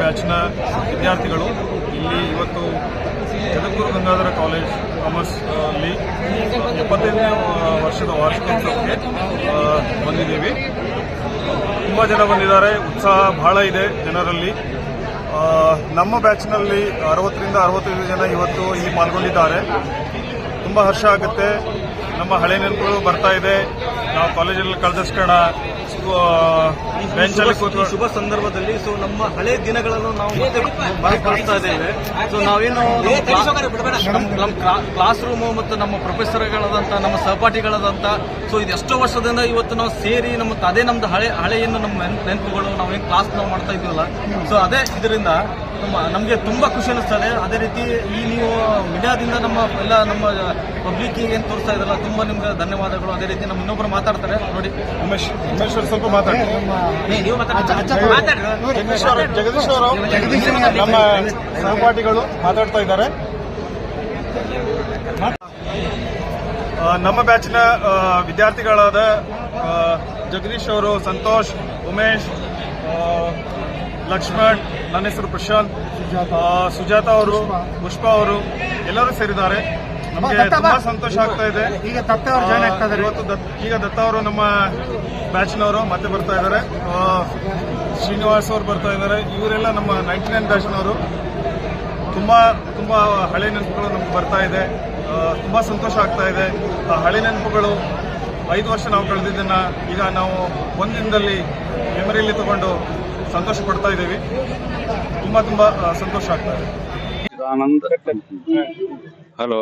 ಬ್ಯಾಚ್ನ ವಿದ್ಯಾರ್ಥಿಗಳು. ಇಲ್ಲಿ ಇವತ್ತು ಜಗದ್ಗುರು ಗಂಗಾಧರ ಕಾಲೇಜ್ ಕಾಮರ್ಸ್ ಅಲ್ಲಿ ಇಪ್ಪತ್ತೈದನೇ ವರ್ಷದ ವಾರ್ಷಿಕೋತ್ಸವಕ್ಕೆ ಬಂದಿದ್ದೀವಿ. ತುಂಬ ಜನ ಬಂದಿದ್ದಾರೆ. ಉತ್ಸಾಹ ಬಹಳ ಇದೆ ಜನರಲ್ಲಿ. ನಮ್ಮ ಬ್ಯಾಚ್ನಲ್ಲಿ ಅರವತ್ತರಿಂದ ಅರವತ್ತೈದು ಜನ ಇವತ್ತು ಇಲ್ಲಿ ಪಾಲ್ಗೊಂಡಿದ್ದಾರೆ. ತುಂಬ ಹರ್ಷ ಆಗುತ್ತೆ. ನಮ್ಮ ಹಳೆ ನೆನಪುಗಳು ಬರ್ತಾ ಇದೆ. ನಾವು ಕಾಲೇಜಲ್ಲಿ ಕಳೆದಷ್ಟು ಬೆಂಚಲ್ಲಿ ಕೂತ್ಕೊಂಡು ಶುಭ ಸಂದರ್ಭದಲ್ಲಿ ಸೊ ನಮ್ಮ ಹಳೆ ದಿನಗಳನ್ನು ನಾವು ಮತ್ತೆ ಇದ್ದೇವೆ. ಸೊ ನಾವೇನು ನಮ್ಮ ನಮ್ಮ- ನಮ್ಮ ಕ್ಲಾ- ಕ್ಲಾಸ್ ರೂಮ್ ಮತ್ತು ನಮ್ಮ ಪ್ರೊಫೆಸರ್ಗಳಾದಂಥ ನಮ್ಮ ಸಹಪಾಠಿಗಳಾದಂಥ ಸೊ ಇದು ಎಷ್ಟೋ ವರ್ಷದಿಂದ ಇವತ್ತು ನಾವು ಸೇರಿ ನಮ್ಮ ಅದೇ ನಮ್ದು ಹಳೆ ಹಳೆಯನ್ನು ನಮ್ಮ ನೆನ್- ನೆನಪುಗಳು ನಾವೇನು ಕ್ಲಾಸ್ ನಾವು ಮಾಡ್ತಾ ಇದ್ದೀವಲ್ಲ ಸೊ ಅದೇ ಇದರಿಂದ ನಮ್ಮ ನಮಗೆ ತುಂಬ ಖುಷಿ ಅನಿಸ್ತದೆ ಅದೇ ರೀತಿ ಈ ನೀವು ಮೀಡಿಯಾದಿಂದ ನಮ್ಮ ಎಲ್ಲ ನಮ್ಮ ಪಬ್ಲಿಕ್ ಏನು ತೋರಿಸ್ತಾ ಇದ್ರಲ್ಲ ತುಂಬಾ ನಿಮ್ಗೆ ಧನ್ಯವಾದಗಳು ಅದೇ ರೀತಿ ನಮ್ಮ ಇನ್ನೊಬ್ಬರು ಮಾತಾಡ್ತಾರೆ ನೋಡಿ ಉಮೇಶ್ ಉಮೇಶ್ ಅವ್ರು ಸ್ವಲ್ಪ ಮಾತಾಡಿ ಜಗದೀಶ್ ಅವರು ಜಗದೀಶ್ ಅವರು ನಮ್ಮ ಸಹಪಾಠಿಗಳು ಮಾತಾಡ್ತಾ ಇದ್ದಾರೆ ನಮ್ಮ ಬ್ಯಾಚ್ನ ವಿದ್ಯಾರ್ಥಿಗಳಾದ ಜಗದೀಶ್ ಅವರು ಸಂತೋಷ್ ಉಮೇಶ್ ಲಕ್ಷ್ಮಣ್ ನನ್ನ ಹೆಸರು ಪ್ರಶಾಂತ್. ಸುಜಾತ. ಅವರು ಪುಷ್ಪಾ. ಅವರು ಎಲ್ಲರೂ ಸೇರಿದ್ದಾರೆ. ನಮಗೆ ತುಂಬಾ ಸಂತೋಷ ಆಗ್ತಾ ಇದೆ. ಈಗ ದತ್ತ ಅವರು ಜಾಯ್ನ್ ಆಗ್ತಾ ಇದ್ದಾರೆ ಇವತ್ತು ದತ್- ಈಗ ದತ್ತ ಅವರು ನಮ್ಮ ಬ್ಯಾಚ್ನವರು ಮತ್ತೆ ಬರ್ತಾ ಇದ್ದಾರೆ. ಶ್ರೀನಿವಾಸ್ ಅವರು ಬರ್ತಾ ಇದ್ದಾರೆ. ಇವರೆಲ್ಲ ನಮ್ಮ ನೈಂಟಿ ನೈನ್ ಬ್ಯಾಚ್ನವರು ತುಂಬಾ ತುಂಬಾ ಹಳೆ ನೆನಪುಗಳು ನಮ್ಗೆ ಬರ್ತಾ ಇದೆ. ತುಂಬಾ ಸಂತೋಷ ಆಗ್ತಾ ಇದೆ. ಆ ಹಳೆ ನೆನಪುಗಳು ಐದು ವರ್ಷ ನಾವು ಕಳೆದಿದ್ದನ್ನ ಈಗ ನಾವು ಒಂದಿನದಲ್ಲಿ ದಿನದಲ್ಲಿ ಮೆಮರಿಯಲ್ಲಿ ತಗೊಂಡು ಸಂತೋಷ ಪಡ್ತಾ ಇದ್ದೀವಿ. ತುಂಬಾ ತುಂಬಾ ಸಂತೋಷ ಆಗ್ತಾ ಇದೆ. ಹಲೋ.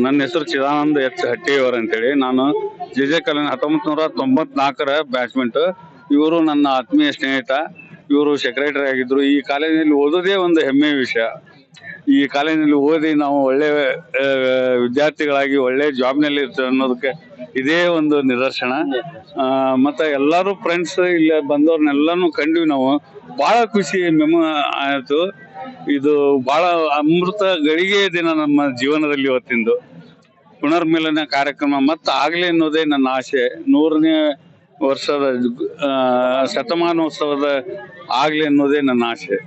ನನ್ನ ಹೆಸರು ಚಿದಾನಂದ ಎಚ್ ಹಟ್ಟಿಯವರ್ ಅಂತೇಳಿ. ನಾನು ಜೆ ಜೆ ಕಾಲೇಜ್ ಹತ್ತೊಂಬತ್ ನೂರ ತೊಂಬತ್ನಾಲ್ಕರ ಬ್ಯಾಚ್ಮೆಂಟ್ ಇವರು ನನ್ನ ಆತ್ಮೀಯ ಸ್ನೇಹಿತ. ಇವರು ಸೆಕ್ರೆಟರಿ ಆಗಿದ್ರು. ಈ ಕಾಲೇಜಿನಲ್ಲಿ ಓದೋದೇ ಒಂದು ಹೆಮ್ಮೆಯ ವಿಷಯ. ಈ ಕಾಲೇಜಿನಲ್ಲಿ ಓದಿ ನಾವು ಒಳ್ಳೆ ವಿದ್ಯಾರ್ಥಿಗಳಾಗಿ ಒಳ್ಳೆ ಜಾಬ್ನಲ್ಲಿ ಇರ್ತೇವೆ ಅನ್ನೋದಕ್ಕೆ ಇದೇ ಒಂದು ನಿದರ್ಶನ. ಮತ್ತೆ ಎಲ್ಲರೂ ಫ್ರೆಂಡ್ಸ್ ಇಲ್ಲಿ ಬಂದವ್ರನ್ನೆಲ್ಲಾನು ಕಂಡ್ವಿ ನಾವು. ಬಹಳ ಖುಷಿ, ಮೆಮ ಆಯಿತು. ಇದು ಬಹಳ ಅಮೃತ ಗಳಿಗೆ ದಿನ ನಮ್ಮ ಜೀವನದಲ್ಲಿ ಇವತ್ತಿಂದು ಪುನರ್ಮಿಲನ ಕಾರ್ಯಕ್ರಮ ಮತ್ತೆ ಆಗಲಿ ಅನ್ನೋದೇ ನನ್ನ ಆಸೆ. ನೂರನೇ ವರ್ಷದ ಶತಮಾನೋತ್ಸವದ ಆಗಲಿ ಅನ್ನೋದೇ ನನ್ನ ಆಸೆ.